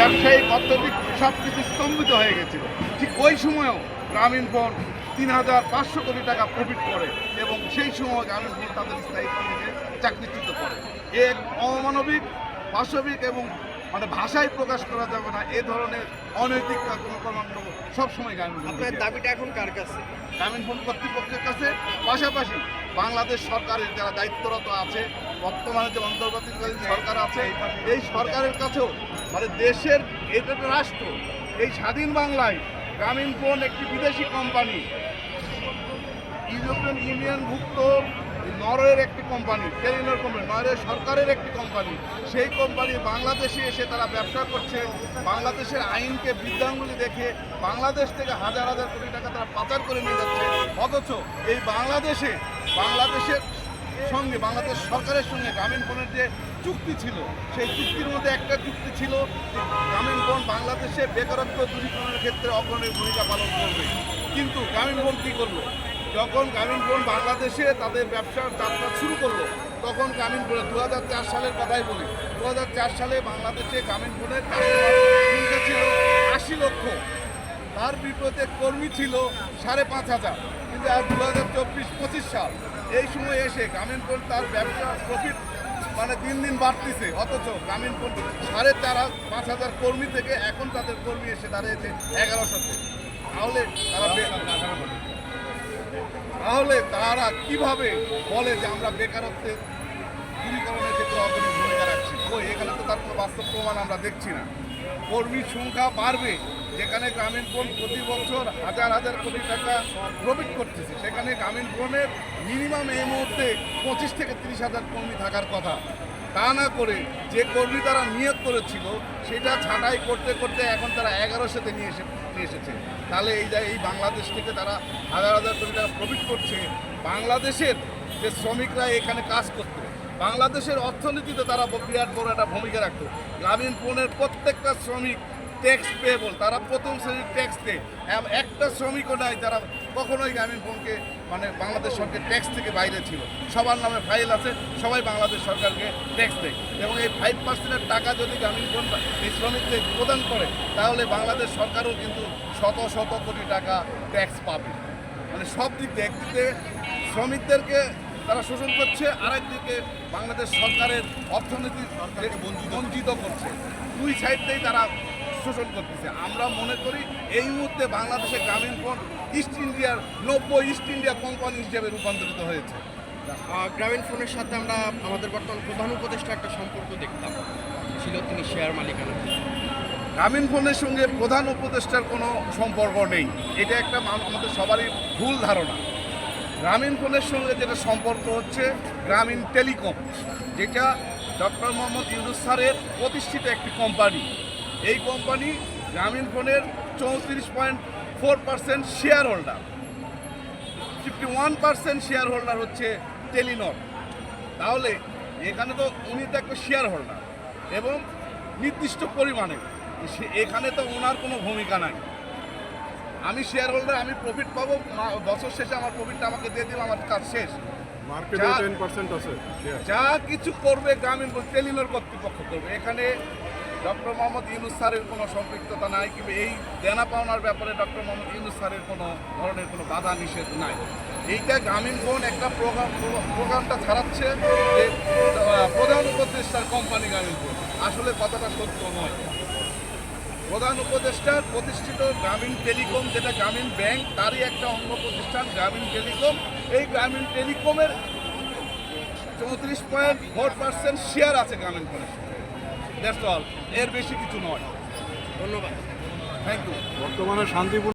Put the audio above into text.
ব্যবসায়িক অর্থনৈতিক সব কিছু স্তম্ভিত হয়ে গেছিল। ঠিক ওই সময়ও গ্রামীণ ফোন তিন হাজার পাঁচশো কোটি টাকা প্রফিট করে এবং সেই সময় গ্রামীণ ফোন তাদের স্থায়িত্ব থেকে চাকরিচ্যুত করে। এক অমানবিক পাশবিক এবং মানে ভাষায় প্রকাশ করা যাবে না এ ধরনের অনৈতিক কর্মকাণ্ড সবসময় গ্রামীণ আপনার দাবিটা এখন কার কাছে? গ্রামীণ ফোন কর্তৃপক্ষের কাছে। পাশাপাশি বাংলাদেশ সরকারের যারা দায়িত্বরত আছে বর্তমানে যে অন্তর্বর্তীকালীন সরকার আছে এই সরকারের কাছেও মানে দেশের এটা রাষ্ট্র, এই স্বাধীন বাংলায় গ্রামীণ ফোন একটি বিদেশি কোম্পানি ইউরোপিয়ান ইউনিয়নভুক্ত নরওয়ের একটি কোম্পানি টেলিনর কোম্পানি নরওয়ে সরকারের একটি কোম্পানি সেই কোম্পানি বাংলাদেশে এসে তারা ব্যবসা করছে। বাংলাদেশের আইনকে বৃদ্ধাঙ্গুলি দেখে বাংলাদেশ থেকে হাজার হাজার কোটি টাকা তারা পাচার করে নিয়ে যাচ্ছে। অথচ এই বাংলাদেশে, বাংলাদেশের সঙ্গে বাংলাদেশ সরকারের সঙ্গে গ্রামীণ ফোনের যে চুক্তি ছিল, সেই চুক্তির মধ্যে একটা চুক্তি ছিল গ্রামীণ ফোন বাংলাদেশে বেকারত্ব দূরীকরণের ক্ষেত্রে অগ্রণী ভূমিকা পালন করবে। কিন্তু গ্রামীণ ফোন কী করল? যখন গ্রামীণ ফোন বাংলাদেশে তাদের ব্যবসার যাত্রা শুরু করল, তখন গ্রামীণ ফোনে দু সালের কথাই বলি। দু হাজার চার সালে বাংলাদেশে গ্রামীণ ফোনের ছিল আশি লক্ষ। তার বিপরীতে কর্মী ছিল সাড়ে পাঁচ হাজার। আর দু হাজার চব্বিশ পঁচিশ সাল, এই সময় এসে গ্রামীণ তার ব্যবসা প্রফিট মানে দিন দিন বাড়তিছে। অথচ গ্রামীণ ফোন সাড়ে চার পাঁচ হাজার কর্মী থেকে এখন তাদের কর্মী এসে দাঁড়িয়েছে এগারোশোতে তাহলে তারা তাহলে তারা কীভাবে বলে যে আমরা বেকারত্বের দূরীকরণের ক্ষেত্রে অগ্রণী ভূমিকা রাখছি ওই এখানে তো তার কোনো বাস্তব প্রমাণ আমরা দেখছি না। কর্মীর সংখ্যা বাড়বে। যেখানে গ্রামীণ ফোন প্রতি বছর হাজার হাজার কোটি টাকা প্রফিট করতেছে, সেখানে গ্রামীণ ফোনের মিনিমাম এই মুহূর্তে পঁচিশ থেকে তিরিশ হাজার কর্মী থাকার কথা। তা না করে যে কর্মী তারা নিয়োগ করেছিল, সেটা ছাঁটাই করতে করতে এখন তারা এগারোশোতে নিয়ে এসে, নিয়ে এসেছে। তাহলে এই যে এই বাংলাদেশ থেকে তারা হাজার হাজার কোটি টাকা প্রফিট করছে, বাংলাদেশের যে শ্রমিকরা এখানে কাজ করতো। বাংলাদেশের অর্থনীতিতে তারা বিরাট বড় একটা ভূমিকা রাখতো। গ্রামীণ ফোনের প্রত্যেকটা শ্রমিক ট্যাক্স পেয়েবল তারা প্রথম শ্রেণির ট্যাক্স দেয়। একটা শ্রমিকও নাই, যারা কখনোই গ্রামীণ ফোনকে মানে বাংলাদেশ সরকার ট্যাক্স থেকে বাইরে ছিল। সবার নামে ফাইল আছে, সবাই বাংলাদেশ সরকারকে ট্যাক্স দেয়। এবং এই ফাইভ পার্সেন্টের টাকা যদি গ্রামীণ ফোন এই শ্রমিকদের প্রদান করে, তাহলে বাংলাদেশ সরকারও কিন্তু শত শত কোটি টাকা ট্যাক্স পাবে। মানে সব দিক দিয়ে শ্রমিকদেরকে তারা শোষণ করছে, আরেকদিকে বাংলাদেশ সরকারের অর্থনীতি বঞ্চিত করছে। দুই সাইডটাই তারা শোষণ করতেছে। আমরা মনে করি এই মুহূর্তে বাংলাদেশে গ্রামীণ ফোন ইস্ট ইন্ডিয়ার নব্য ইস্ট ইন্ডিয়া কোম্পানি হিসেবে রূপান্তরিত হয়েছে। গ্রামীণ ফোনের সাথে আমরা আমাদের বর্তমান প্রধান উপদেষ্টা একটা সম্পর্ক দেখতাম। ছিল তিনি শেয়ার মালিকানা। গ্রামীণ ফোনের সঙ্গে প্রধান উপদেষ্টার কোনো সম্পর্ক নেই। এটা একটা আমাদের সবারই ভুল ধারণা। গ্রামীণ ফোনের সঙ্গে যেটা সম্পর্ক হচ্ছে গ্রামীণ টেলিকম, যেটা ডক্টর মোহাম্মদ ইউনুস স্যারের প্রতিষ্ঠিত একটি কোম্পানি। এই কোম্পানি গ্রামীণ ফোনের চৌত্রিশ point four percent shareholder fifty one percent shareholder হচ্ছে টেলিনর। তাহলে এখানে তো উনি তো একটা শেয়ার হোল্ডার এবং নির্দিষ্ট পরিমাণে। এখানে তো ওনার কোনো ভূমিকা নাই। আমি শেয়ার হোল্ডার আমি প্রফিট পাবো বছর শেষে আমার প্রফিটটা আমাকে দিয়ে দিবে আমার কাজ শেষ। যা- কিছু করবে গ্রামীণ টেলিনর কর্তৃপক্ষ করবে। এখানে ডক্টর মোহাম্মদ ইউনুস স্যারের কোনো সম্পৃক্ততা নাই কিংবা এই দেনা পাওনার ব্যাপারে ডক্টর মোহাম্মদ ইউনুস স্যারের কোনো ধরনের কোনো বাধা নিষেধ নাই। এইটা গ্রামীণ ফোন একটা প্রোগ্রাম প্রোগ্রামটা ছাড়াচ্ছে যে প্রধান উপদেষ্টার কোম্পানি গ্রামীণ ফোন আসলে কথাটা সত্য নয়। প্রধান উপদেষ্টার প্রতিষ্ঠিত গ্রামীণ টেলিকম, যেটা গ্রামীণ ব্যাংক, তারই একটা অঙ্গ প্রতিষ্ঠান, গ্রামীণ টেলিকম। এই গ্রামীণ টেলিকমের চৌত্রিশ পয়েন্ট ফোর পার্সেন্ট শেয়ার আছে গ্রামীণ দ্যাটস অল এর বেশি কিছু নয়। ধন্যবাদ। থ্যাংক ইউ বর্তমানে শান্তিপূর্ণ